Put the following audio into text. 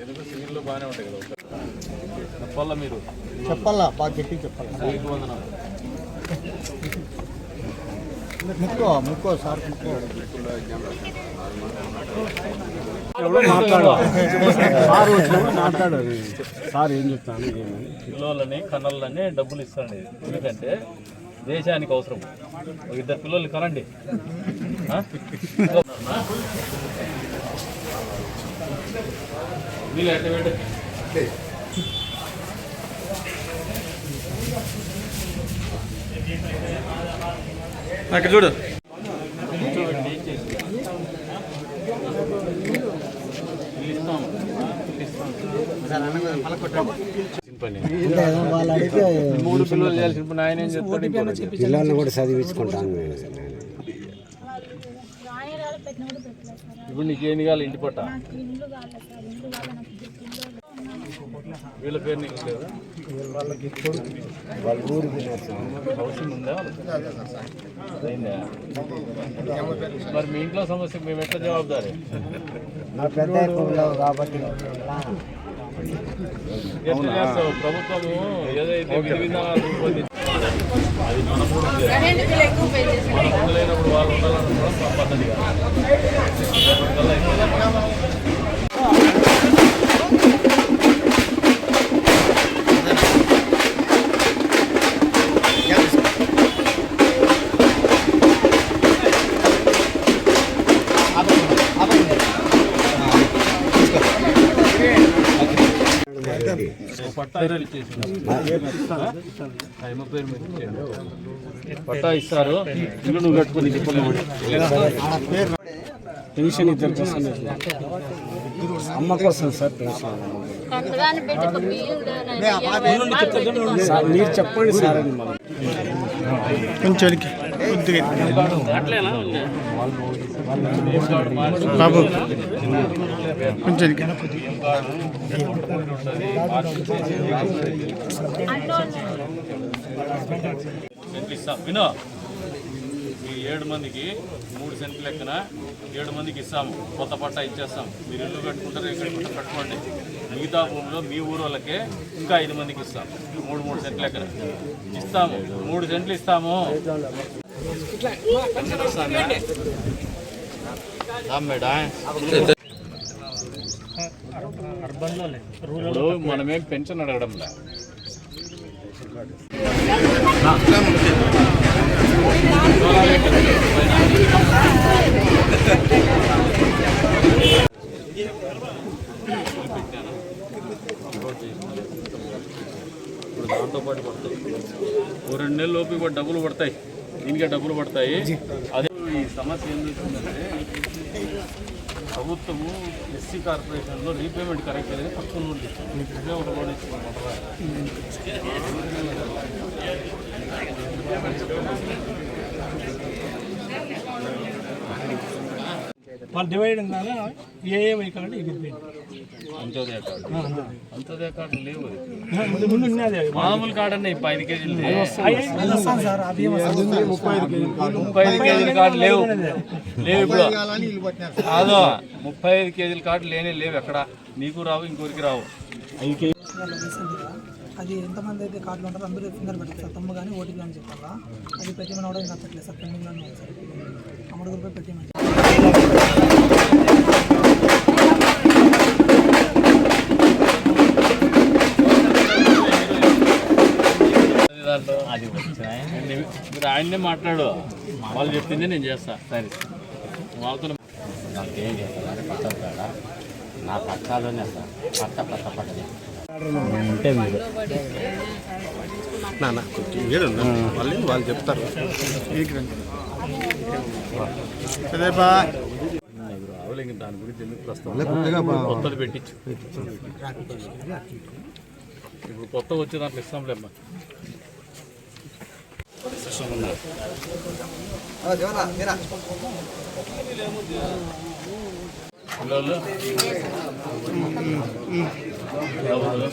ఎందుకు సివిల్లో బాగానే ఉంటాయి కదా. చెప్పాలా? మీరు చెప్పాలా బాగా గట్టి చెప్పాలా? ముక్కో ముక్కో సార్ ముక్కో. సార్ ఏం చెప్తాను పిల్లలని కన్నలని డబ్బులు ఇస్తాండి ఎందుకంటే దేశానికి అవసరం. ఒక ఇద్దరు పిల్లల్ని కనండి? వీళ్ళు ఎట్ట. అక్కడ చూడు వీళ్ళు ఇస్తాం వీళ్ళు ఇస్తాం చిన్న పని. వాళ్ళు అడిగితే మూడు పిల్లలు చేయాల్సిన పని ఆయన ఏం చెప్తాడు ఇంకోటి చెప్తాడు. పిల్లల్ని కూడా చదివించుకుంటాను ఇప్పుడు నీకు కావాలి? ఇంటి పట్ట? వీళ్ళ పేరు నీకు లేదా? వాళ్ళ ఊరికి హౌసింగ్ ఉందా అయిందా మరి మీ ఇంట్లో సమస్యకు మేము ఎట్లా జవాబుదారి? నా పెద్ద ఎక్కువ కాబట్టి. ప్రభుత్వము ఏదైతే విధి విధానాలు అది మన కూడా వాళ్ళు ఉండాలనుకోవడం పట్టా ఇస్తారు. ఇల్లు నువ్వు కట్టుకుని పెన్షన్ ఇద్దరు వస్తుంది అమ్మకు వస్తుంది సార్ పెన్షన్ మీరు చెప్పండి సార్ అని బాబు. కొంచెం వినో ఈ ఏడు మందికి మూడు సెంట్లు లెక్కన ఏడు మందికి ఇస్తాము. కొత్త పట్టా ఇచ్చేస్తాం. మీరు ఇల్లు కట్టుకుంటారు కట్టుకుంటారు కట్టుకోండి. మిగతా భూమిలో మీ ఊరు వాళ్ళకే ఇంకా ఐదు మందికి ఇస్తాం. మూడు మూడు సెంట్లు లెక్కన. ఇస్తాము. మూడు సెంట్లు ఇస్తాము. ఇప్పుడు మనమేం పెన్షన్ అడగడం ఇప్పుడు దాంతో పాటు పడతాయి. ఓ రెండు నెలలు లోపు ఇప్పుడు డబ్బులు పడతాయి. దీనికే డబ్బులు పడతాయి అదే ఈ సమస్య ఏం వచ్చిందంటే ప్రభుత్వము ఎస్సీ కార్పొరేషన్లో రీపేమెంట్ కరెక్ట్ అనేది తక్కువ లోన్ ఇస్తుంది ఇదే ఒక లోన్ ఇచ్చుకోమంటారా వాళ్ళు డివైడ్ ఉందా ఏ ఏ వెహికల్ అంటే ఇది అంత్యోదయ కార్డు అంత్యోదయ కార్డు లేవు. అది. ముందు. మామూలు కార్డు అన్న ఇప్పుడు ఐదు కేజీలు. ముప్పై ఐదు కేజీల కార్డు లేవు. లేవు ఇప్పుడు. కాదు ముప్పై ఐదు కేజీల కార్డు లేనే లేవు ఎక్కడ. నీకు రావు ఇంకోరికి రావు. అది ఎంతమంది అయితే కార్డులు ఉంటారో అందరూ ఫింగర్ పెట్టారు సార్. తమ్ము కానీ ఓటీపీ అని చెప్పాలా? అది పెట్టిమని కూడా ఇంకా పెట్టలేదు సార్. పెండింగ్లోనే ఉంది సార్. పెట్టిమని అది మీరు ఆయన్నే మాట్లాడు. వాళ్ళు చెప్పింది నేను చేస్తా. సరే. వాళ్ళతో ఏం చేస్తారు పట్ట కాడ. నా పట్టాలోనే సార్ పట్ట పట్ట పట్టది ఉంటే మీరు. నాన్న వాళ్ళు వాళ్ళు చెప్తారు. దాని గురించి ఎందుకు ప్రస్తావన కొత్తది పెట్టించు. ఇప్పుడు కొత్త వచ్చే దాంట్లో ఇస్తాంలేమ్మా పిల్లలు ఎవరు?